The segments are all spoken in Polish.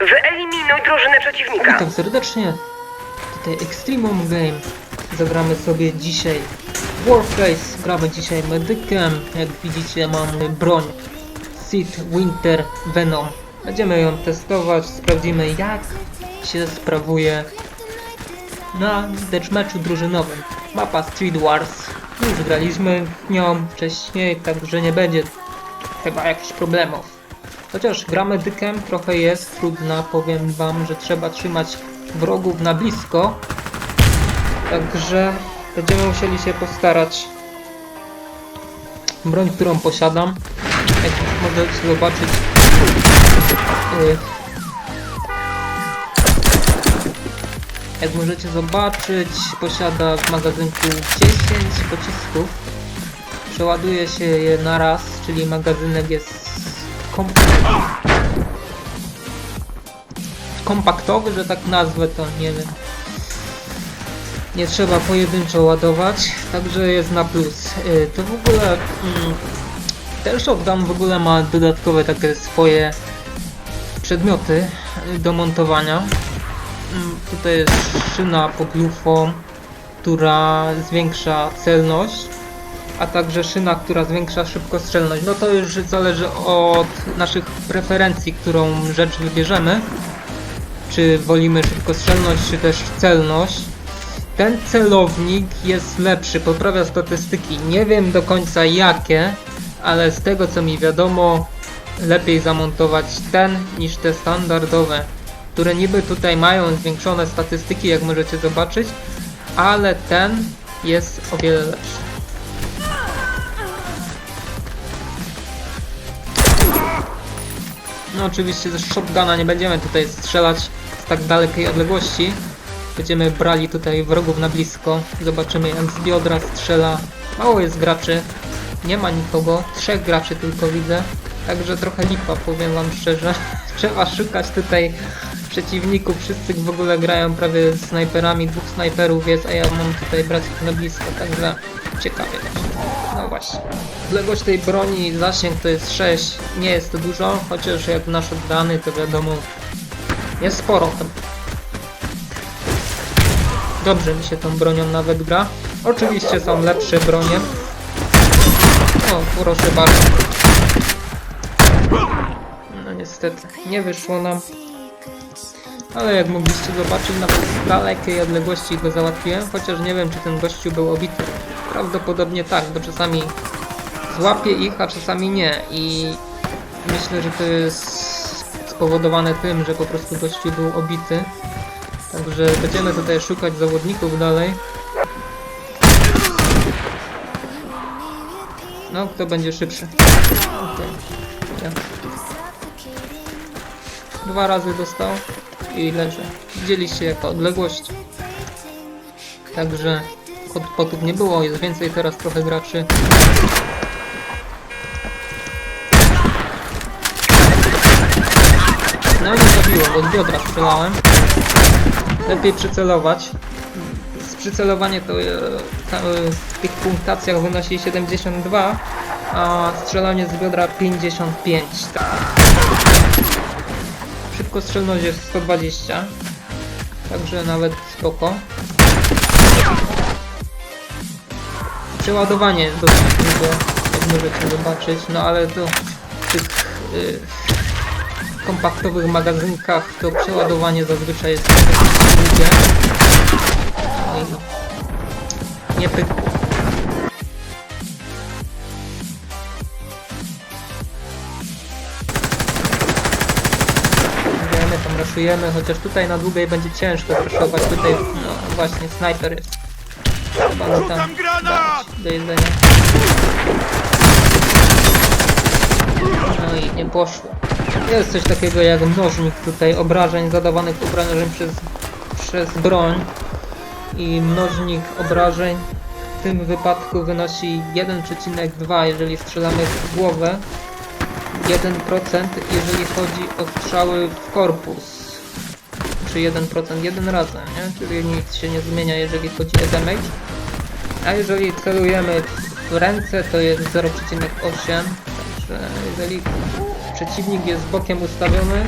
Wyeliminuj drużynę przeciwnika. Witam serdecznie. Tutaj Extremum Game. Zagramy sobie dzisiaj Warface. Gramy dzisiaj medykiem. Jak widzicie mamy broń Seed Winter Venom. Będziemy ją testować, sprawdzimy jak się sprawuje na deathmatchu drużynowym. Mapa Street Wars. Już graliśmy nią wcześniej, także nie będzie chyba jakichś problemów. Chociaż gra medykiem trochę jest trudna, powiem wam, że trzeba trzymać wrogów na blisko. Także będziemy musieli się postarać. Broń, którą posiadam, jak możecie zobaczyć, yy, jak możecie zobaczyć, posiada w magazynku 10 pocisków. Przeładuje się je na raz, czyli magazynek jest kom kompaktowy, że tak nazwę to, nie wiem. Nie trzeba pojedynczo ładować, także jest na plus. Yy, To w ogóle mm, ten shotgun w ogóle ma dodatkowe takie swoje przedmioty y, do montowania. Mm, Tutaj jest szyna pod lufą, która zwiększa celność a także szyna, która zwiększa szybkostrzelność. No to już zależy od naszych preferencji, którą rzecz wybierzemy. Czy wolimy szybkostrzelność, czy też celność. Ten celownik jest lepszy, poprawia statystyki. Nie wiem do końca jakie, ale z tego co mi wiadomo, lepiej zamontować ten niż te standardowe, które niby tutaj mają zwiększone statystyki, jak możecie zobaczyć, ale ten jest o wiele lepszy. No oczywiście ze shotguna nie będziemy tutaj strzelać z tak dalekiej odległości. Będziemy brali tutaj wrogów na blisko. Zobaczymy jak z biodra strzela. Mało jest graczy. Nie ma nikogo. Trzech graczy tylko widzę. Także trochę lipa, powiem wam szczerze. Trzeba szukać tutaj przeciwników. Wszyscy w ogóle grają prawie z snajperami. Dwóch snajperów jest, a ja mam tutaj brać ich na blisko. Także ciekawie. Właśnie. Odległość tej broni, zasięg to jest 6. Nie jest to dużo, chociaż jak nasz oddany, to wiadomo, jest sporo tam. Dobrze mi się tą bronią nawet gra. Oczywiście są lepsze bronie. O, proszę bardzo. No niestety, nie wyszło nam. Ale jak mogliście zobaczyć, nawet z dalekiej odległości go załatwiłem, chociaż nie wiem, czy ten gościu był obity. Prawdopodobnie tak, bo czasami złapię ich, a czasami nie i myślę, że to jest spowodowane tym, że po prostu gościu był obity. Także będziemy tutaj szukać zawodników dalej. No, kto będzie szybszy? Okej. Ja. Dwa razy dostał i leży. Widzieliście jaka odległość. Także od potów nie było, jest więcej teraz trochę graczy. No nie zabiło, od biodra strzelałem. Lepiej przycelować. Z przycelowanie to e, e, w tych punktacjach wynosi 72, a strzelanie z biodra 55. Tak. Szybkostrzelność jest 120. Także nawet spoko. Przeładowanie dosyć długo, jak możecie zobaczyć, no ale to w tych y, kompaktowych magazynkach to przeładowanie zazwyczaj jest długie. Nie. Wiemy, tam raszujemy, chociaż tutaj na długiej będzie ciężko raszować, tutaj no właśnie snajper jest. Go tam dać do jedzenia. No i nie poszło. Jest coś takiego jak mnożnik tutaj obrażeń zadawanych obrażeń przez, przez broń. I mnożnik obrażeń w tym wypadku wynosi 1,2 jeżeli strzelamy w głowę. 1% jeżeli chodzi o strzały w korpus. Czy 1% jeden razem, nie? Czyli nic się nie zmienia jeżeli chodzi o damage. A jeżeli celujemy w ręce to jest 0,8 Także jeżeli przeciwnik jest bokiem ustawiony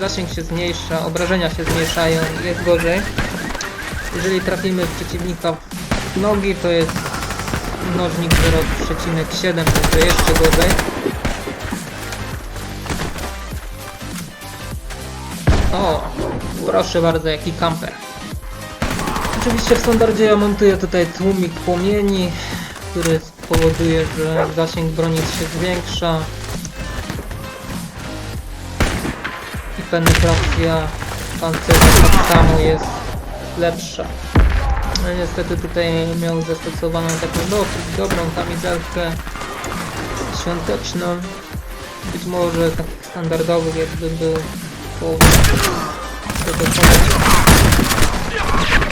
zasięg się zmniejsza, obrażenia się zmniejszają jest gorzej. Jeżeli trafimy w przeciwnika w nogi, to jest mnożnik 0,7, także jeszcze gorzej. O, proszę bardzo, jaki kamper. Oczywiście w standardzie ja montuję tutaj tłumik płomieni, który spowoduje, że zasięg broni się zwiększa i penetracja pancerza tak samo jest lepsza. No niestety tutaj miał zastosowaną taką dosyć dobrą kamizelkę świąteczną. Być może takich standardowych jakby był połowę tego.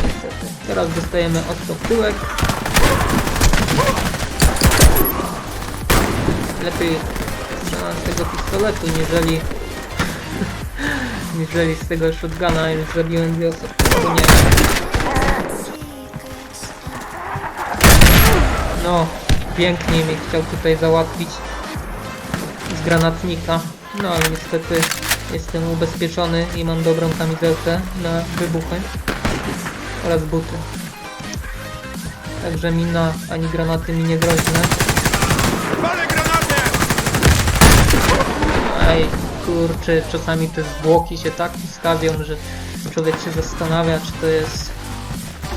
Niestety. Teraz dostajemy w tyłek. Lepiej z tego pistoletu, niżeli niżeli z tego shotguna, już zabiłem dwie osoby. Nie. No, pięknie mnie chciał tutaj załatwić z granatnika. No ale niestety jestem ubezpieczony i mam dobrą kamizelkę na wybuchy oraz buty. Także mina ani granaty mi nie groźne. Palę granatę! Ej, kurczę, czasami te zwłoki się tak ustawią, że człowiek się zastanawia, czy to jest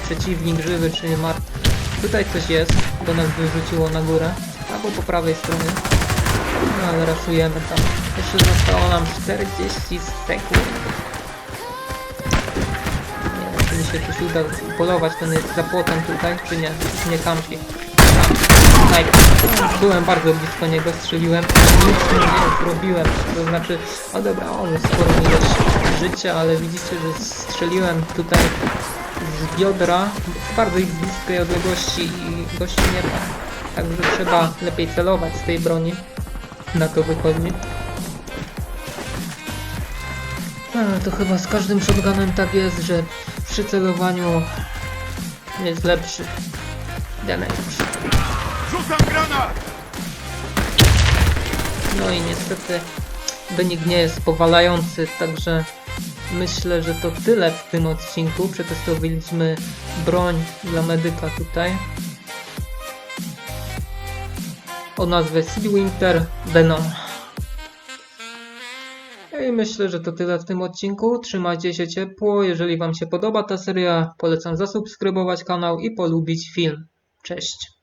przeciwnik żywy, czy martwy. Tutaj coś jest, bo nas wyrzuciło na górę, albo po prawej stronie. Ale raszujemy tam. Jeszcze zostało nam 40 sekund. Nie wiem, czy mi się coś uda polować, ten jest za płotem tutaj, czy nie? Nie kampi. Byłem bardzo blisko niego, strzeliłem, nic nie zrobiłem. To znaczy, o dobra, on sporo ilość życia, ale widzicie, że strzeliłem tutaj z biodra w bardzo ich bliskiej odległości i gości nie ma. Także trzeba lepiej celować z tej broni. Na to wychodzi. A, to chyba z każdym shotgunem tak jest, że przy celowaniu jest lepszy damage. Rzucam granat! No i niestety wynik nie jest powalający, także myślę, że to tyle w tym odcinku. Przetestowaliśmy broń dla medyka tutaj. O nazwie Winter Venom. No I myślę, że to tyle w tym odcinku. Trzymajcie się ciepło. Jeżeli Wam się podoba ta seria, polecam zasubskrybować kanał i polubić film. Cześć.